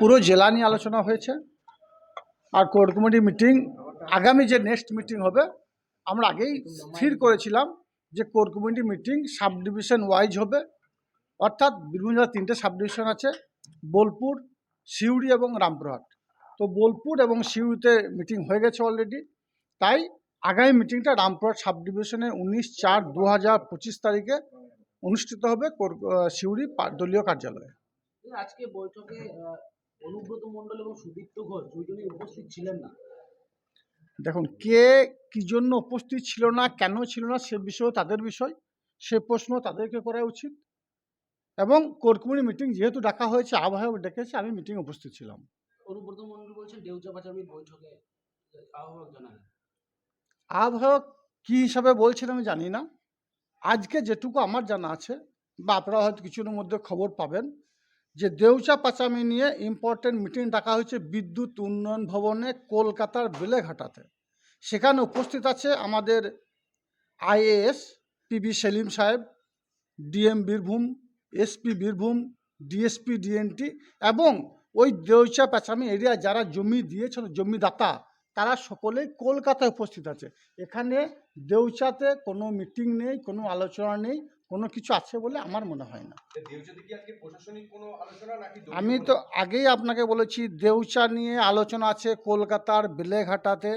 পুরো জেলা নিয়ে আলোচনা হয়েছে। আর কোর কমিটি মিটিং আগামী যে নেক্সট মিটিং হবে, আমরা আগেই স্থির করেছিলাম যে core committee meeting sub division wise হবে। অর্থাৎ বীরভূম জেলার তিনটে সাব ডিভিশন আছে, বোলপুর, সিউড়ি এবং রামপুরহাট। তো বোলপুর এবং সিউড়িতে মিটিং হয়ে গেছে অলরেডি তাই আগামী মিটিংটা রামপুরহাট সাব ডিভিশনে উনিশ চার দু হাজার পঁচিশ তারিখে অনুষ্ঠিত হবে সিউড়ি দলীয় কার্যালয়ে। আজকে বৈঠকে অনুব্রত মণ্ডল এবং সুদীপ্ত ঘোষ দুজনেই উপস্থিত ছিলেন না। দেখুন কে কি জন্য উপস্থিত ছিল না কেন ছিল না সে বিষয়ে তাদের বিষয় সে প্রশ্ন তাদেরকে করা উচিত। এবং কোর কমিটি মিটিং যেহেতু ডাকা হয়েছে আবহাওয়া ডেকেছে আমি মিটিং উপস্থিত ছিলাম। অনুব্রত মণ্ডল বলছেন ডেউচা পাচামির বৈঠকে আহ্বায়ক আবহাওয়া কী হিসাবে বলছেন আমি জানি না। আজকে যেটুকু আমার জানা আছে বা আপনারা হয়তো কিছুর মধ্যে খবর পাবেন যে দেউচা পাচামি নিয়ে ইম্পর্টেন্ট মিটিং ডাকা হয়েছে বিদ্যুৎ উন্নয়ন ভবনে কলকাতার বেলেঘাটাতে। সেখানে উপস্থিত আছে আমাদের আইএএস পিবি সেলিম সাহেব, DM Birbhum SP Birbhum, DSP, DNT এবং ওই দেউচা পাচামি এরিয়া যারা জমি দিয়েছিল জমিদাতা, তারা সকলেই কলকাতায় উপস্থিত আছে। এখানে দেউচাতে কোনো মিটিং নেই, কোনো আলোচনা নেই। কোনো কিছু আছে বলে আমার মনে হয় না। আমি তো আগেই আপনাকে বলেছি দেউচা নিয়ে আলোচনা আছে কলকাতার বেলেঘাটাতে।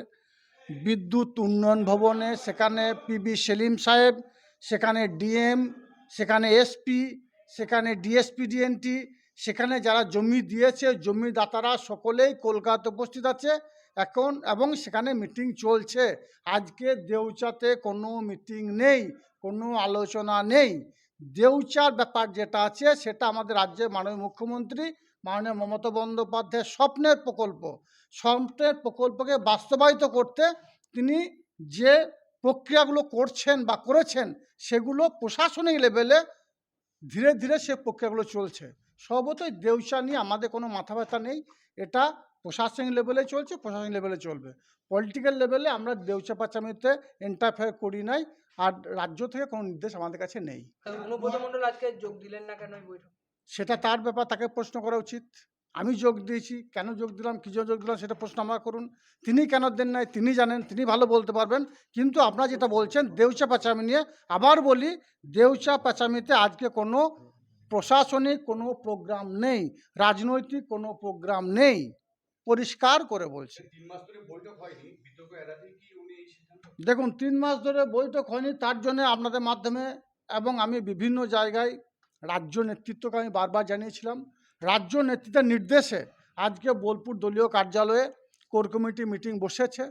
বিদ্যুৎ উন্নয়ন ভবনে সেখানে পিবি সেলিম সাহেব সেখানে ডিএম সেখানে এসপি সেখানে ডিএসপি ডিএনটি সেখানে যারা জমি দিয়েছে জমিদাতারা সকলেই কলকাতা উপস্থিত আছে। এখন এবং সেখানে মিটিং চলছে। আজকে দেউচাতে কোনো মিটিং নেই, কোনো আলোচনা নেই। দেউচার ব্যাপার যেটা আছে, সেটা আমাদের রাজ্যের মাননীয় মুখ্যমন্ত্রী, মাননীয় মমতা বন্দ্যোপাধ্যায়ের স্বপ্নের প্রকল্প। স্বপ্নের প্রকল্পকে বাস্তবায়িত করতে তিনি যে প্রক্রিয়াগুলো করছেন বা করেছেন, সেগুলো প্রশাসনিক লেভেলে ধীরে ধীরে সে প্রক্রিয়াগুলো চলছে। সর্বতই দেউচা নিয়ে আমাদের কোনো মাথা ব্যথা নেই। এটা প্রশাসনিক লেভেলে চলছে প্রশাসনিক লেভেলে চলবে। পলিটিক্যাল লেভেলে আমরা দেউচা পাচামিতে ইন্টারফেয়ার করি নাই আর রাজ্য থেকে কোনো নির্দেশ আমাদের কাছে নেই। আজকে যোগ দিলেন না কেন সেটা তার ব্যাপার তাকে প্রশ্ন করা উচিত। আমি যোগ দিয়েছি কেন যোগ দিলাম কী যোগ দিলাম সেটা প্রশ্ন আমরা করুন। তিনি কেন দেন নাই তিনি জানেন তিনি ভালো বলতে পারবেন। কিন্তু আপনারা যেটা বলছেন দেউচা পাচামি নিয়ে আবার বলি দেউচা পাচামিতে আজকে কোনো প্রশাসনিক কোনো প্রোগ্রাম নেই রাজনৈতিক কোনো প্রোগ্রাম নেই। পরিষ্কার করে বলছি। সিদ্ধান্ত দেখুন তিন মাস ধরে বৈঠক হয়নি তার জন্য আপনাদের মাধ্যমে এবং আমি বিভিন্ন জায়গায় রাজ্য নেতৃত্বকে আমি বারবার জানিয়েছিলাম রাজ্য নেতৃত্বের নির্দেশে আজকে বোলপুর দলীয় কার্যালয়ে কোর কমিটি মিটিং বসেছে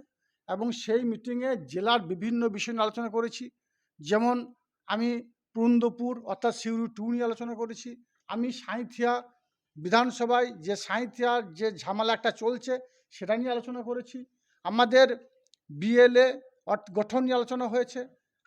এবং সেই মিটিংয়ে জেলার বিভিন্ন বিষয় নিয়ে আলোচনা করেছি। যেমন আমি পুরন্দপুর অর্থাৎ সিউড়ি টু নিয়ে আলোচনা করেছি আমি সাঁইথিয়া বিধানসভায় যে সাঁইথিয়ার যে ঝামেলা একটা চলছে, সেটা নিয়ে আলোচনা করেছি। আমাদের বিএলএ গঠন নিয়ে আলোচনা হয়েছে।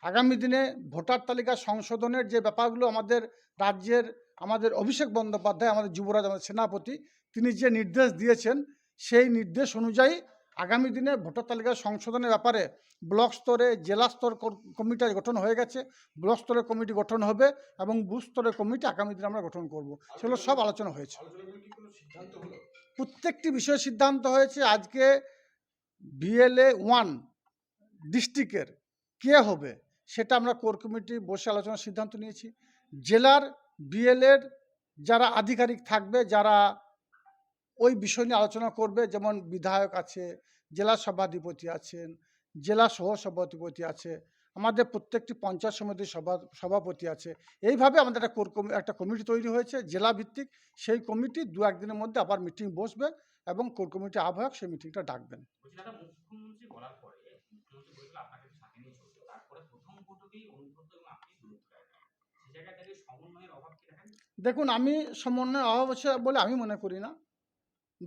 আগামী দিনে ভোটার তালিকা সংশোধনের যে ব্যাপারগুলো আমাদের রাজ্যের, আমাদের অভিষেক বন্দ্যোপাধ্যায়, আমাদের যুবরাজ, আমাদের সেনাপতি, তিনি যে নির্দেশ দিয়েছেন, সেই নির্দেশ অনুযায়ী আগামী দিনে ভোটার তালিকা সংশোধনের ব্যাপারে ব্লক স্তরে, জেলা স্তর কমিটি গঠন হয়ে গেছে। ব্লক স্তরের কমিটি গঠন হবে এবং বুথ স্তরের কমিটি আগামী দিনে আমরা গঠন করব। সেগুলো সব আলোচনা হয়েছে। প্রত্যেকটি বিষয়ে সিদ্ধান্ত হয়েছে আজকে বিএলএ ওয়ান ডিস্ট্রিক্টের কে হবে সেটা আমরা কোর কমিটি বসে আলোচনার সিদ্ধান্ত নিয়েছি। জেলার বিএলএর যারা আধিকারিক থাকবে, যারা ওই বিষয় নিয়ে আলোচনা করবে। যেমন বিধায়ক আছে জেলা সভাধিপতি আছেন জেলা সহ সভাধিপতি আছে আমাদের প্রত্যেকটি পঞ্চায়েত সমিতির সভা সভাপতি আছে। এইভাবে আমাদের একটা কোর কমি একটা কমিটি তৈরি হয়েছে জেলা ভিত্তিক। সেই কমিটি দু একদিনের মধ্যে আবার মিটিং বসবে এবং কোর কমিটি আহ্বায়ক সেই মিটিংটা ডাকবেন। দেখুন? আমি সমন্বয় অভাব বলে আমি মনে করি না।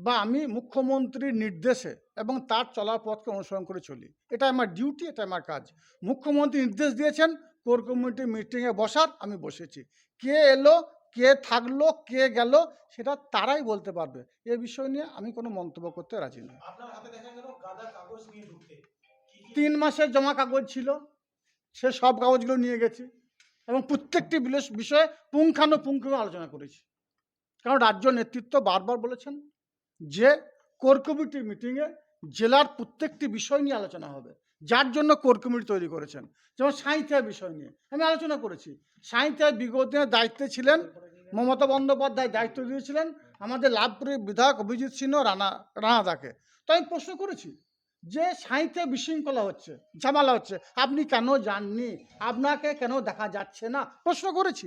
বা আমি মুখ্যমন্ত্রীর নির্দেশে এবং তার চলার পথকে অনুসরণ করে চলি। এটা আমার ডিউটি এটা আমার কাজ। মুখ্যমন্ত্রী নির্দেশ দিয়েছেন কোর কমিটি মিটিংয়ে বসার আমি বসেছি। কে এলো কে থাকল কে গেল সেটা তারাই বলতে পারবে। এ বিষয় নিয়ে আমি কোনো মন্তব্য করতে রাজি নই। তিন মাসের জমা কাগজ ছিল সে সব কাগজগুলো নিয়ে গেছি এবং প্রত্যেকটি বিষয়ে পুঙ্খানুপুঙ্খ আলোচনা করেছি। কারণ রাজ্য নেতৃত্ব বারবার বলেছেন যে কোর কমিটির মিটিংয়ে জেলার প্রত্যেকটি বিষয় নিয়ে আলোচনা হবে, যার জন্য কোর কমিটি তৈরি করেছেন। যেমন সাঁইথিয়া বিষয় নিয়ে আমি আলোচনা করেছি। সাঁইথিয়া বিগত দায়িত্বে ছিলেন মমতা বন্দ্যোপাধ্যায়, দায়িত্ব দিয়েছিলেন আমাদের লাভপুরের বিধায়ক অভিজিৎ সিংহ রানা, রানাদাকে। তো আমি প্রশ্ন করেছি যে সাঁইতে বিশৃঙ্খলা হচ্ছে, ঝামেলা হচ্ছে, আপনি কেন যাননি? আপনাকে কেন দেখা যাচ্ছে না? প্রশ্ন করেছি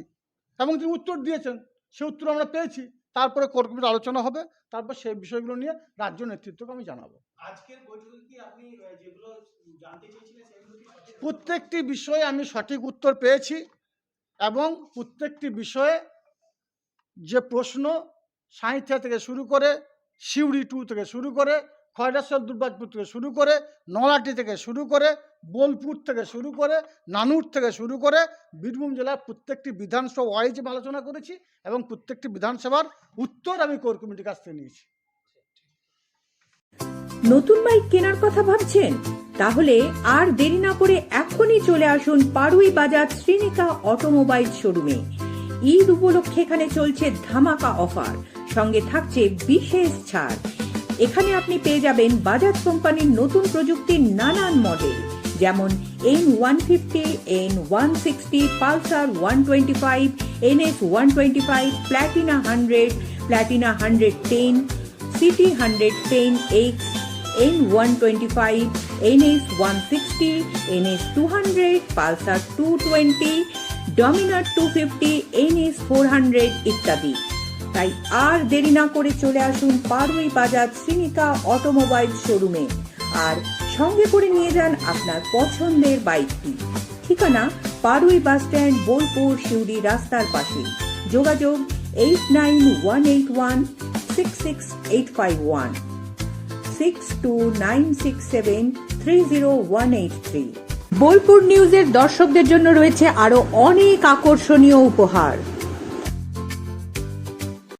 এবং তিনি উত্তর দিয়েছেন, সে উত্তর আমরা পেয়েছি। তারপরে কর্মীর আলোচনা হবে তারপর সেই বিষয়গুলো নিয়ে রাজ্য নেতৃত্বকে আমি জানাব। আজকের বৈঠকে কি আপনি যেগুলো জানতে চেয়েছিলেন সেগুলো কি সঠিক? প্রত্যেকটি বিষয়ে আমি সঠিক উত্তর পেয়েছি এবং প্রত্যেকটি বিষয়ে যে প্রশ্ন সাঁইথিয়া থেকে শুরু করে সিউড়ি টু থেকে শুরু করে খয়রাশ্বর দুর্গাপুর থেকে শুরু করে নলাটি থেকে শুরু করে বোলপুর থেকে শুরু করে নানুর থেকে শুরু করে বীরভূম জেলার প্রত্যেকটি বিধানসভা ওয়াইজ আলোচনা করেছি এবং প্রত্যেকটি বিধানসভার উত্তর আমি কোর কমিটির কাছ থেকে নিয়েছি। নতুন বাইক কেনার কথা ভাবছেন? তাহলে আর দেরি না করে এখনই চলে আসুন পাড়ুই বাজার শ্রীনিকা অটোমোবাইল শোরুমে। ঈদ উপলক্ষে এখানে চলছে ধামাকা অফার, সঙ্গে থাকছে বিশেষ ছাড়। এখানে আপনি পেয়ে যাবেন বাজাজ কোম্পানির নতুন প্রযুক্তির নানান মডেল। যেমন N one fifty N one sixty Pulsar one twenty five NS one twenty five Platina hundred Platina hundred ten CT hundred ten X N one twenty five NS one sixty NS two hundred Pulsar two twenty Dominar two fifty NS four hundred ইত্যাদি। তাই আর দেরি না করে চলে আসুন পারুই বাজার Shrinika automobile শোরুমে। আর সঙ্গে করে নিয়ে যান আপনার পছন্দের বাইকটি। ঠিকানা পারুই বাস স্ট্যান্ড, বোলপুর শিউড়ি রাস্তার পাশে। যোগাযোগ eight nine one eight one six six eight five one six two nine six seven three zero one eight three Bolpur নিউজের দর্শকদের জন্য রয়েছে আরও অনেক আকর্ষণীয় উপহার।